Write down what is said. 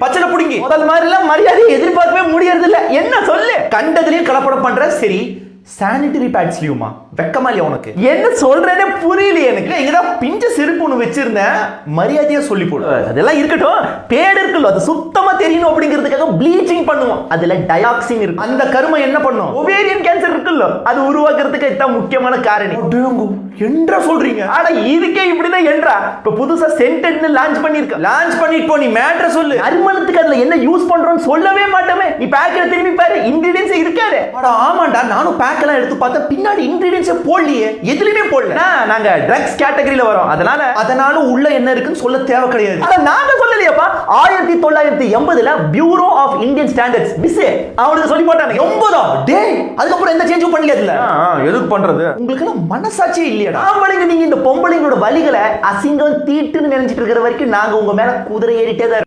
பச்சனை புடுங்கி. முதல் மாதிரி எல்லாம் மரியாதையை எதிர்பார்க்கவே முடியறது இல்ல என்ன சொல்லு? கண்டதுலயும் கலப்படம் பண்ற சரி சானிட்டரி பேட்ஸ்லயுமா வெக்கமா இல்லையா உனக்கு? என்ன சொல்றேனே புரியலையே எனக்கு. இங்கதான் பிஞ்ச செருப்பு ஒண்ணு வச்சிருந்தேன். மரியாதையா சொல்லி போடு. அதெல்லாம் இருக்கட்டும். பேடு இருக்குல்ல அது சுத்தமா தெரியணும் அப்படிங்கிறதுக்காக ப்ளீச்சிங் பண்ணுவோம் அதுல டயாக்சின் இருக்கு. அந்த கருமை என்ன பண்ணும்? ஒவேரியன் இருக்குல்ல அது உருவாக்குறதுக்கு இதுதான் முக்கியமான காரணம் என்றா சொல்றீங்க? ஆனா இதுக்கே இப்படிதான் என்றா? இப்ப புதுசா சென்டெட்னு லான்ச் பண்ணிருக்க லான்ச் பண்ணிட்டு போ நீ மேட்ர சொல்லு. நறுமணத்துக்கு அதுல என்ன யூஸ் பண்றோம்னு சொல்லவே மாட்டோமே. நீ பேக்கெட் திரும்பி பாரு இன்கிரீடியன்ஸ் இருக்காது. ஆமாண்டா நானும் பேக் எல்லாம் எடுத்து பார்த்தா பின்னாடி இன்கிரீடியன்ஸ் போடலையே. எதுலயுமே போடல. நாங்க ட்ரக்ஸ் கேட்டகரியில வரோம். அதனால அதனால உள்ள என்ன இருக்குன்னு சொல்ல தேவை கிடையாது. நாங்க சொல்லலையாப்பா. ஆயிரத்தி தொள்ளாயிரத்தி எண்பதுல bureau of Indian standards BIS அவனுக்கு சொல்லி போட்டாங்க. எண்பதா? டேய் அதுக்கப்புறம் எந்த சேஞ்சும் பண்ணல எதுக்கு பண்றது உங்களுக்கு எல்லாம் மனசாட்சியே இல்லையாடா ஆம்பளைங்க நீங்க இந்த பொம்பளைங்களோட வலிகளை அசிங்கம் தீட்டுன்னு நினைச்சிட்டு இருக்கிற வரைக்கும் நாங்க உங்க மேல குதிரை ஏறிட்டே தான்.